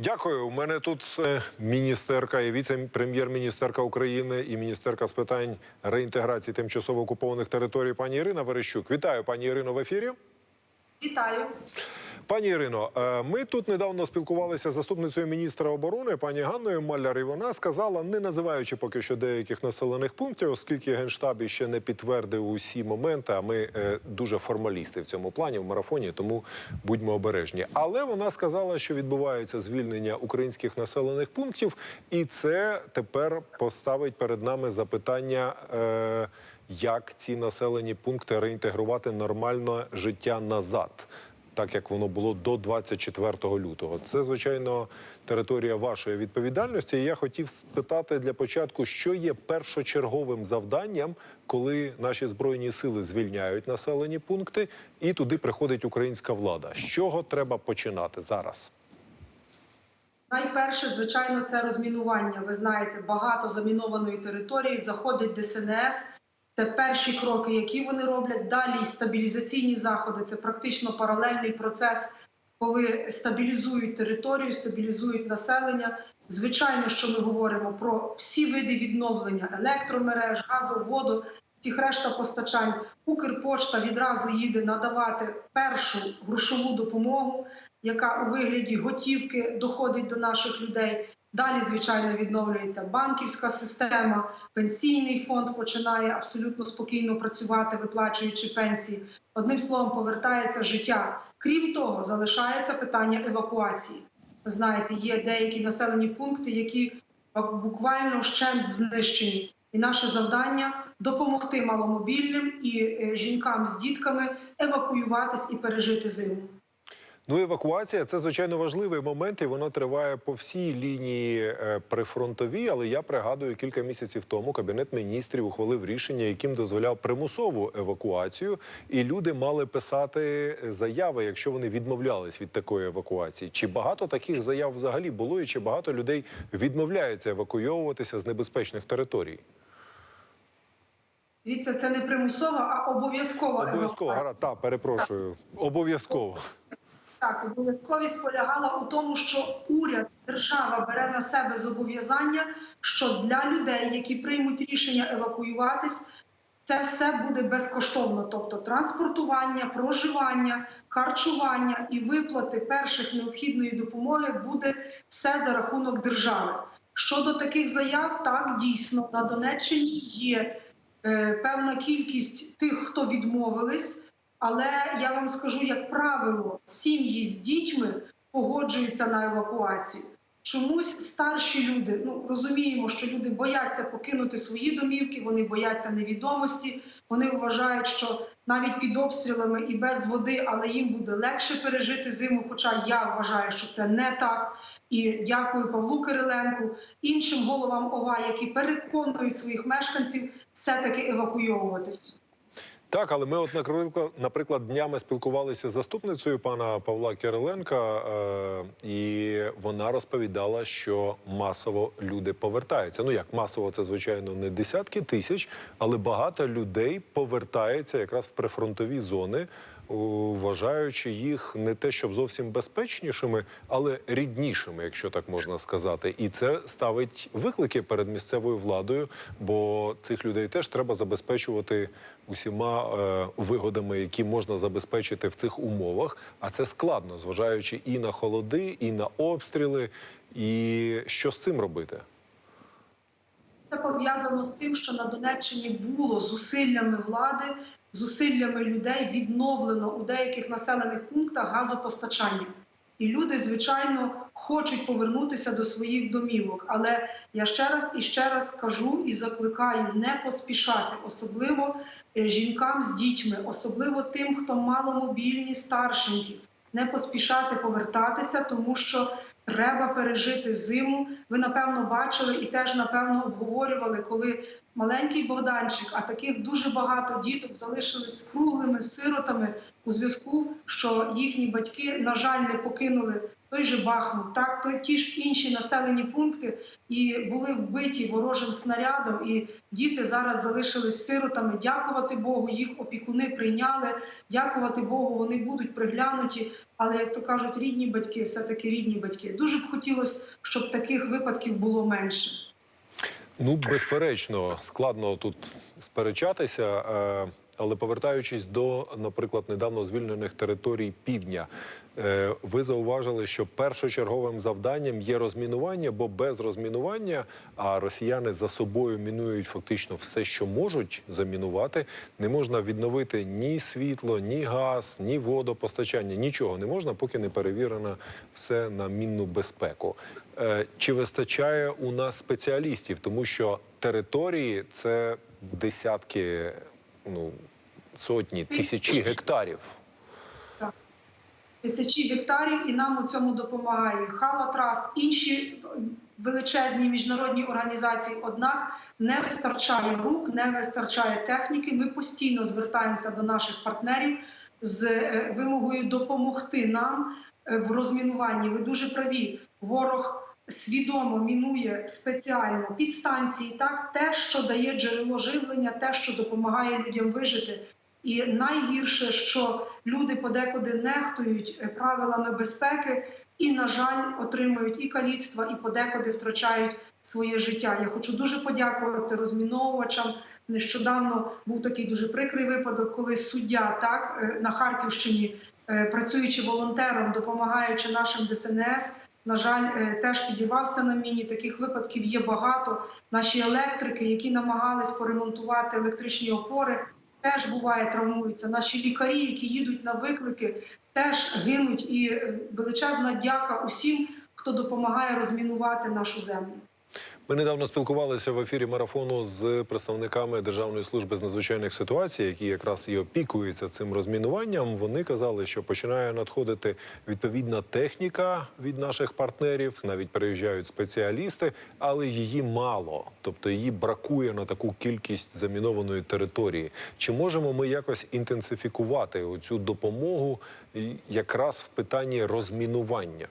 Дякую. У мене тут е, міністерка і віце-прем'єр-міністерка України і міністерка з питань реінтеграції тимчасово окупованих територій пані Ірина Верещук. Вітаю, пані Ірино, в ефірі. Вітаю. Пані Ірино, е, ми тут недавно спілкувалися з заступницею міністра оборони пані Ганною Маляр, і вона сказала, не називаючи поки що деяких населених пунктів, оскільки генштаб ще не підтвердив усі моменти. А ми е, дуже формалісти в цьому плані в марафоні, тому будьмо обережні. Але вона сказала, що відбувається звільнення українських населених пунктів, і це тепер поставить перед нами запитання. Е, як ці населені пункти реінтегрувати нормальне життя назад, так як воно було до 24 лютого. Це звичайно територія вашої відповідальності. І я хотів спитати для початку, що є першочерговим завданням, коли наші збройні сили звільняють населені пункти, і туди приходить українська влада. З чого треба починати зараз? Найперше, звичайно, це розмінування. Ви знаєте, багато замінованої території заходить ДСНС. Це перші кроки, які вони роблять. Далі стабілізаційні заходи. Це практично паралельний процес, коли стабілізують територію, стабілізують населення. Звичайно, що ми говоримо про всі види відновлення електромереж, газу, воду, всіх решта постачань. Укрпошта відразу їде надавати першу грошову допомогу, яка у вигляді готівки доходить до наших людей. Далі, звичайно, відновлюється банківська система, пенсійний фонд починає абсолютно спокійно працювати, виплачуючи пенсії. Одним словом, повертається життя. Крім того, залишається питання евакуації. Ви знаєте, є деякі населені пункти, які буквально вщент знищені. І наше завдання допомогти маломобільним і е, жінкам з дітками евакуюватись і пережити зиму. Ну, евакуація це звичайно важливий момент, і вона триває по всій лінії е, прифронтовій. Але я пригадую, кілька місяців тому кабінет міністрів ухвалив рішення, яким дозволяв примусову евакуацію, і люди мали писати заяви, якщо вони відмовлялись від такої евакуації. Чи багато таких заяв взагалі було, і чи багато людей відмовляється евакуйовуватися з небезпечних територій? Дивіться, це не примусова, а обов'язкова Обов'язково евакуація. гаразд, та перепрошую. Обов'язково. Так, обов'язковість полягала у тому, що уряд, держава бере на себе зобов'язання, що для людей, які приймуть рішення евакуюватись, це все буде безкоштовно, тобто транспортування, проживання, харчування і виплати перших необхідної допомоги буде все за рахунок держави. Щодо таких заяв, так дійсно на Донеччині є е, певна кількість тих, хто відмовились. Але я вам скажу, як правило, сім'ї з дітьми погоджуються на евакуацію. Чомусь старші люди, ну розуміємо, що люди бояться покинути свої домівки, вони бояться невідомості. Вони вважають, що навіть під обстрілами і без води, але їм буде легше пережити зиму. Хоча я вважаю, що це не так. І дякую Павлу Кириленку, іншим головам ОВА, які переконують своїх мешканців все-таки евакуйовуватись. Так, але ми, от наприклад, днями спілкувалися з заступницею пана Павла Кириленка, е, і вона розповідала, що масово люди повертаються. Ну як масово, це звичайно не десятки тисяч, але багато людей повертається якраз в прифронтові зони, вважаючи їх не те, щоб зовсім безпечнішими, але ріднішими, якщо так можна сказати. І це ставить виклики перед місцевою владою, бо цих людей теж треба забезпечувати усіма е, вигодами, які можна забезпечити в цих умовах. А це складно, зважаючи і на холоди, і на обстріли. І що з цим робити? Це пов'язано з тим, що на Донеччині було зусиллями влади, зусиллями людей відновлено у деяких населених пунктах газопостачання. І люди, звичайно, хочуть повернутися до своїх домівок. Але я ще раз і ще раз кажу і закликаю не поспішати, особливо е, жінкам з дітьми, особливо тим, хто маломобільні, старшенькі, не поспішати повертатися, тому що треба пережити зиму. Ви напевно бачили і теж напевно обговорювали, коли маленький Богданчик, а таких дуже багато діток залишились круглими сиротами у зв'язку, що їхні батьки, на жаль, не покинули той же Бахмут, так то ті ж інші населені пункти і були вбиті ворожим снарядом, і діти зараз залишились сиротами. Дякувати Богу, їх опікуни прийняли. Дякувати Богу, вони будуть приглянуті. Але як то кажуть, рідні батьки, все таки рідні батьки. Дуже б хотілося, щоб таких випадків було менше. Ну, безперечно, складно тут сперечатися. Але повертаючись до, наприклад, недавно звільнених територій півдня, е, ви зауважили, що першочерговим завданням є розмінування, бо без розмінування, а росіяни за собою мінують фактично все, що можуть замінувати, не можна відновити ні світло, ні газ, ні водопостачання, нічого не можна, поки не перевірено все на мінну безпеку. Е, Чи вистачає у нас спеціалістів, тому що території це десятки, ну сотні, тисячі гектарів. тисячі гектарів, і нам у цьому допомагає Хала Траст, інші величезні міжнародні організації. Однак не вистачає рук, не вистачає техніки. Ми постійно звертаємося до наших партнерів з е, вимогою допомогти нам е, в розмінуванні. Ви дуже праві. Ворог свідомо мінує спеціально підстанції, так те, що дає джерело живлення, те, що допомагає людям вижити. І найгірше, що люди подекуди нехтують е, правилами безпеки і, на жаль, отримують і каліцтва, і подекуди втрачають своє життя. Я хочу дуже подякувати розміновувачам. Нещодавно був такий дуже прикрий випадок, коли суддя так е, на Харківщині, е, працюючи волонтером, допомагаючи нашим ДСНС, на жаль, е, теж підірвався на міні. Таких випадків є багато. Наші електрики, які намагались поремонтувати електричні опори, теж буває травмуються. Наші лікарі, які їдуть на виклики, теж гинуть. І е, величезна дяка усім, хто допомагає розмінувати нашу землю. Ми недавно спілкувалися в ефірі марафону з представниками Державної служби з надзвичайних ситуацій, які якраз і опікуються цим розмінуванням. Вони казали, що починає надходити відповідна техніка від наших партнерів. Навіть переїжджають спеціалісти, але її мало, тобто її бракує на таку кількість замінованої території. Чи можемо ми якось інтенсифікувати оцю допомогу якраз в питанні розмінування?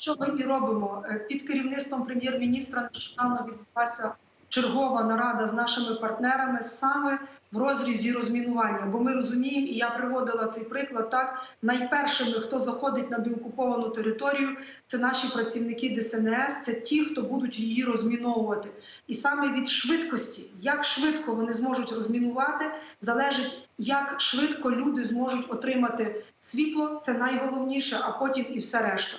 Що ми і робимо Е, під керівництвом прем'єр-міністра? Нещодавно відбулася чергова нарада з нашими партнерами саме в розрізі розмінування. Бо ми розуміємо, і я приводила цей приклад. Так найпершими, хто заходить на деокуповану територію, це наші працівники ДСНС, це ті, хто будуть її розміновувати. І саме від швидкості, як швидко вони зможуть розмінувати, залежить, як швидко люди зможуть отримати світло. Це найголовніше, а потім і все решта.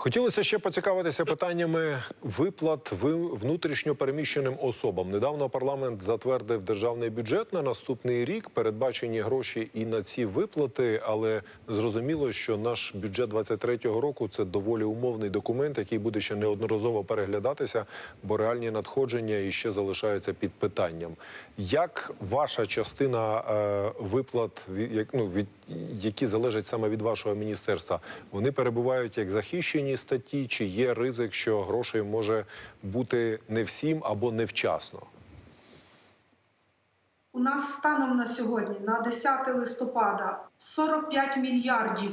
Хотілося ще поцікавитися питаннями виплат ви- внутрішньо переміщеним особам. Недавно парламент затвердив державний бюджет на наступний рік. Передбачені гроші і на ці виплати, але зрозуміло, що наш бюджет 23-го року це доволі умовний документ, який буде ще неодноразово переглядатися, бо реальні надходження іще залишаються під питанням. Як ваша частина е, виплат, ві- як- ну, від, які залежать саме від вашого міністерства, вони перебувають як захищені статті, чи є ризик, що грошей може бути не всім або невчасно? У нас станом на сьогодні, на 10 листопада, 45 мільярдів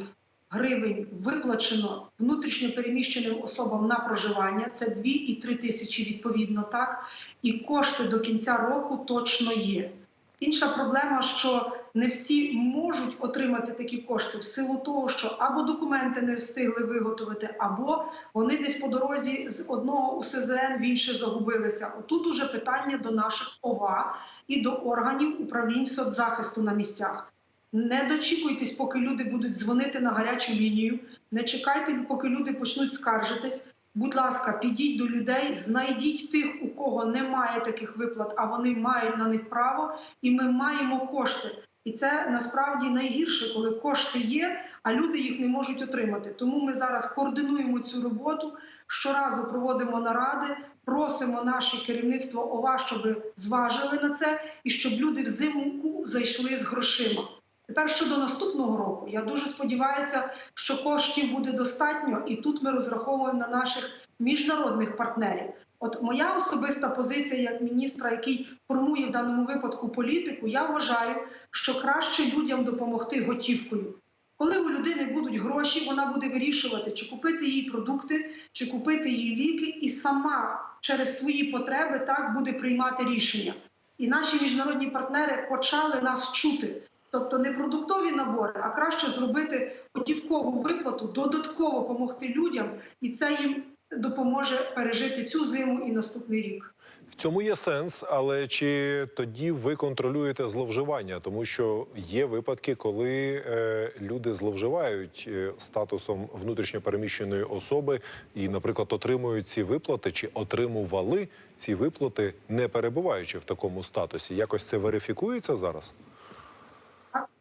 гривень виплачено внутрішньо переміщеним особам на проживання. Це 2 і 3 тисячі відповідно, так і кошти до кінця року точно є. Інша проблема, що не всі можуть отримати такі кошти в силу того, що або документи не встигли виготовити, або вони десь по дорозі з одного УСЗН в інше загубилися. Отут уже питання до наших ОВА і до органів управлінь соцзахисту на місцях. Не дочікуйтесь, поки люди будуть дзвонити на гарячу лінію. Не чекайте, поки люди почнуть скаржитись. Будь ласка, підіть до людей, знайдіть тих, у кого немає таких виплат, а вони мають на них право, і ми маємо кошти. І це насправді найгірше, коли кошти є, а люди їх не можуть отримати. Тому ми зараз координуємо цю роботу. Щоразу проводимо наради, просимо наше керівництво ОВА, щоб зважили на це, і щоб люди взимку зайшли з грошима. Тепер щодо наступного року, я дуже сподіваюся, що коштів буде достатньо, і тут ми розраховуємо на наших міжнародних партнерів. От моя особиста позиція як міністра, який формує в даному випадку політику, я вважаю, що краще людям допомогти готівкою. Коли у людини будуть гроші, вона буде вирішувати, чи купити їй продукти, чи купити їй ліки, і сама через свої потреби так буде приймати рішення. І наші міжнародні партнери почали нас чути. Тобто не продуктові набори, а краще зробити готівкову виплату, додатково допомогти людям, і це їм допоможе пережити цю зиму і наступний рік. В цьому є сенс, але чи тоді ви контролюєте зловживання? Тому що є випадки, коли е, люди зловживають е, статусом внутрішньопереміщеної особи і, наприклад, отримують ці виплати чи отримували ці виплати, не перебуваючи в такому статусі. Якось це верифікується зараз?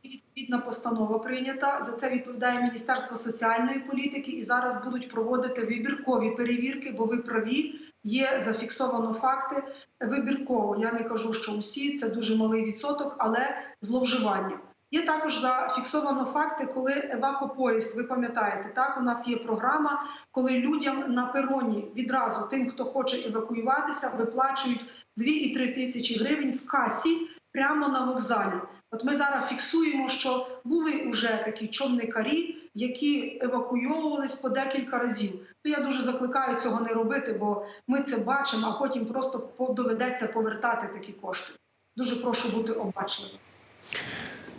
Відповідна постанова прийнята. За це відповідає Міністерство соціальної політики, і зараз будуть проводити вибіркові перевірки, бо ви праві. Є зафіксовано факти вибірково. Я не кажу, що усі це дуже малий відсоток, але зловживання. Є також зафіксовано факти, коли евакопоїзд, ви пам'ятаєте, так у нас є програма, коли людям на пероні відразу тим, хто хоче евакуюватися, виплачують 2 і 3 тисячі гривень в касі прямо на вокзалі. От ми зараз фіксуємо, що були вже такі човникарі, які евакуйовувались по декілька разів. Я дуже закликаю цього не робити, бо ми це бачимо, а потім просто доведеться повертати такі кошти. Дуже прошу бути обачними.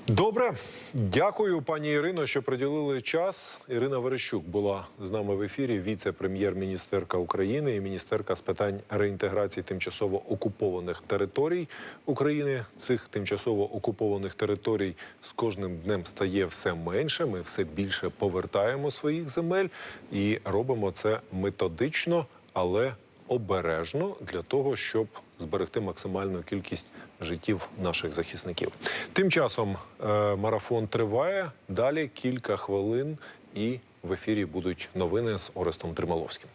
Добре, дякую, пані Ірино, що приділили час. Ірина Верещук була з нами в ефірі. Віце-прем'єр-міністерка України і міністерка з питань реінтеграції тимчасово окупованих територій України. Цих тимчасово окупованих територій з кожним днем стає все менше. Ми все більше повертаємо своїх земель і робимо це методично, але обережно для того, щоб зберегти максимальну кількість життів наших захисників. Тим часом е, марафон триває. Далі кілька хвилин, і в ефірі будуть новини з Орестом Трималовським.